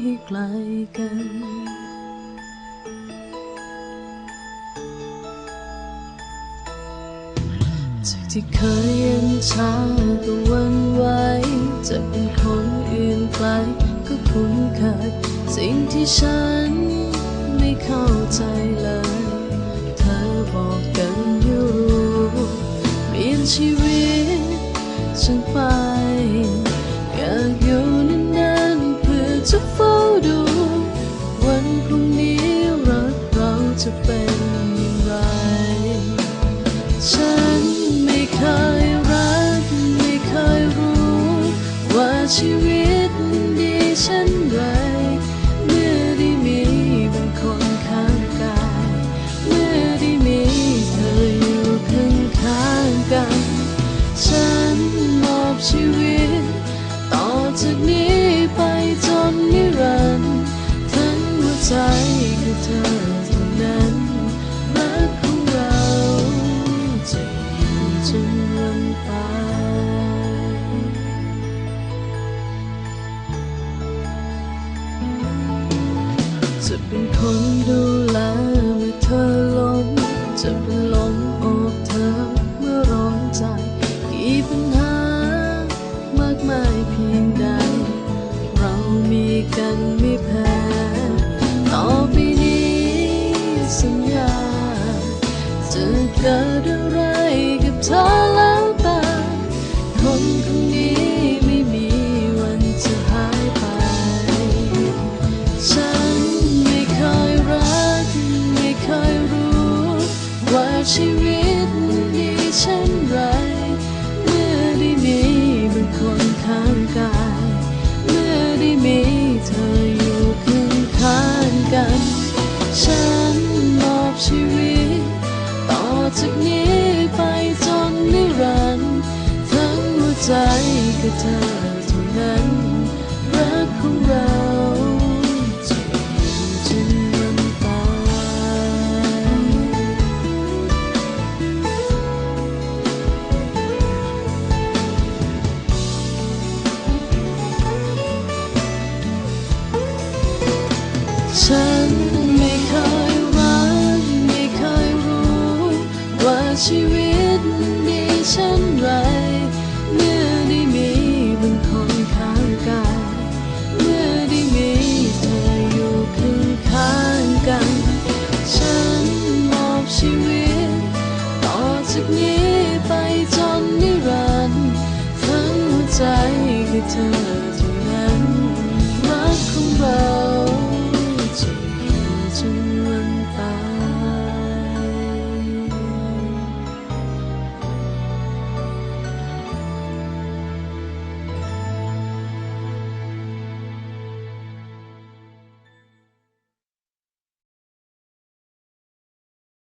ให้ไกลกัน จากที่เคยเย็นชาตัววันไหวจะเป็นคนอื่นไกลก็คุ้นเคยสิ่งที่ฉันไม่เข้าใจเลย เธอบอกกันให้รู้เปลี่ยนชีวิตฉันไป จนวันตายจะเป็นคนดูแลเมื่อเธอล้มจะเป็นลมอบเธอเมื่อร้อนใจ กี่ปัญหามากมายเพียงใด เรามีกันไม่แพ้ จากนี้ไปจนนิรันดร์ทั้งหัวใจคือเธอเท่านั้น ชีวิตดีฉันไร เมื่อได้มีบุญคองข้างกาย เมื่อได้มีเธออยู่เคีงข้างกัน ฉันมอบชีวิต ต่อจากนี้ไปจนนิรันดร์ทั้งหัวใจคือเธอเท่านั้นรักของเรา